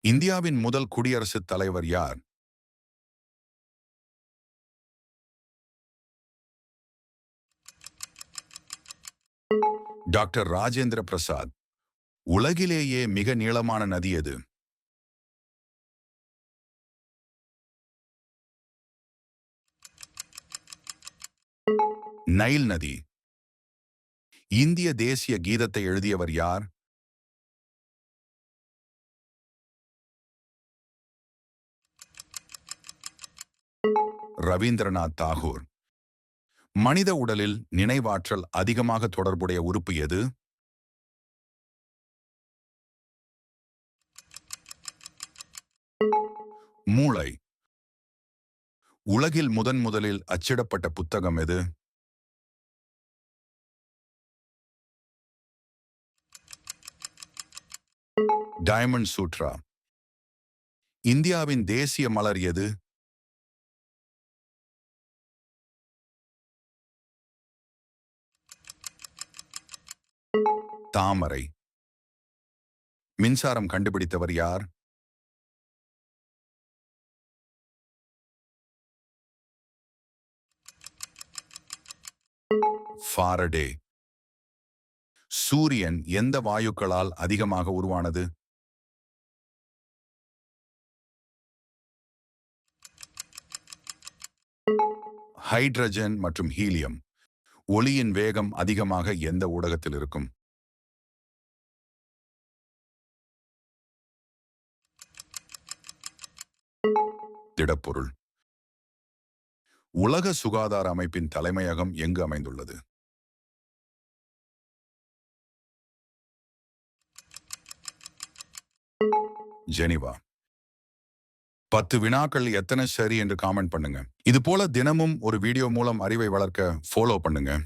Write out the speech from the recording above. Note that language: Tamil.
இந்தியாவின் முதல் குடியரசுத் தலைவர் யார்? டாக்டர் ராஜேந்திர பிரசாத். உலகிலேயே மிக நீளமான நதி எது? நைல் நதி. இந்திய தேசிய கீதத்தை எழுதியவர் யார்? ரவீந்திரநாத் தாகூர். மனித உடலில் நினைவாற்றல் அதிகமாக தொடர்புடைய உறுப்பு எது? மூளை. உலகில் முதன் முதலில் அச்சிடப்பட்ட புத்தகம் எது? டைமண்ட் சூட்ரா. இந்தியாவின் தேசிய மலர் எது? தாமரை. மின்சாரம் கண்டுபிடித்தவர் யார்? ஃபாரடே. சூரியன் எந்த வாயுக்களால் அதிகமாக உருவானது? ஹைட்ரஜன் மற்றும் ஹீலியம். ஒளியின் வேகம் அதிகமாக எந்த ஊடகத்தில் இருக்கும்? திடப்பொருள். உலக சுகாதார அமைப்பின் தலைமையகம் எங்கு அமைந்துள்ளது? ஜெனிவா. பத்து வினாக்கள் எத்தனை சரி என்று காமெண்ட் பண்ணுங்க. இது போல தினமும் ஒரு வீடியோ மூலம் அறிவை வளர்க்க ஃபாலோ பண்ணுங்க.